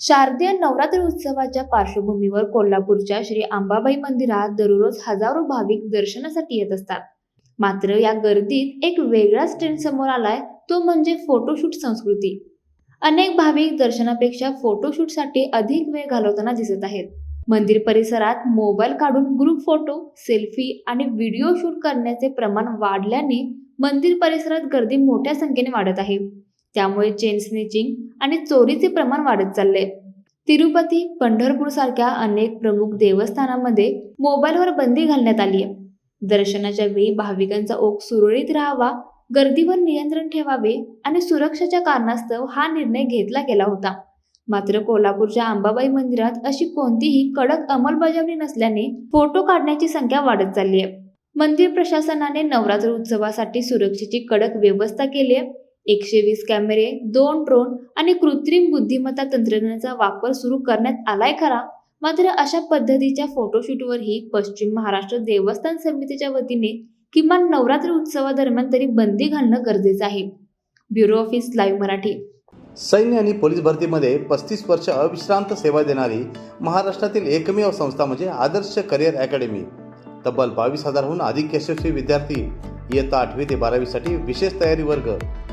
शारदीय नवरात्र उत्सवाच्या पार्श्वभूमीवर कोल्हापूरच्या श्री अंबाबाई मंदिरात दररोज हजारो भाविक दर्शनासाठी येत असतात. मात्र या गर्दीत एक वेगळाच ट्रेंड समोर आलाय तो म्हणजे फोटोशूट संस्कृती. अनेक भाविक दर्शनापेक्षा फोटोशूटसाठी अधिक वेळ घालवताना दिसत आहेत. मंदिर परिसरात मोबाईल काढून ग्रुप फोटो सेल्फी आणि व्हिडिओ शूट करण्याचे प्रमाण वाढल्याने मंदिर परिसरात गर्दी मोठ्या संख्येने वाढत आहे. त्यामुळे चेन स्निचिंग आणि चोरीचे प्रमाण वाढत चालले तिरुपती पंढरपूर सारख्या अनेक प्रमुख देवस्थानांमध्ये मोबाईलवर बंदी घालण्यात आली आहे दर्शनाच्या वेळी भाविकांचा ओघ सुरळीत राहावा गर्दीवर नियंत्रण ठेवावे आणि सुरक्षेच्या कारणास्तव हा निर्णय घेतला गेला होता. मात्र कोल्हापूरच्या अंबाबाई मंदिरात अशी कोणतीही कडक अंमलबजावणी नसल्याने फोटो काढण्याची संख्या वाढत चालली आहे मंदिर प्रशासनाने नवरात्र उत्सवासाठी सुरक्षेची कडक व्यवस्था केली आहे एकशे वीस कॅमेरे दोन ड्रोन आणि कृत्रिम बुद्धिमत्ता तंत्रज्ञानाचा वापर सुरू करण्यात आलाय खरा. मात्र अशा पद्धतीच्या फोटोशूटवरही पश्चिम महाराष्ट्र देवस्थान समितीच्या वतीने किमान नवरात्र उत्सवादरम्यान तरी बंदी घालणं गरजेचं आहे. Bureau office live Marathi. सैन्य आणि पोलीस भरतीमध्ये पस्तीस वर्ष अविश्रांत सेवा देणारी महाराष्ट्रातील एकमेव संस्था म्हणजे आदर्श करिअर अकॅडमी. तब्बल बावीस हजारहून अधिक यशस्वी विद्यार्थी इयत्ता आठवी ते बारावीसाठी विशेष तयारी वर्ग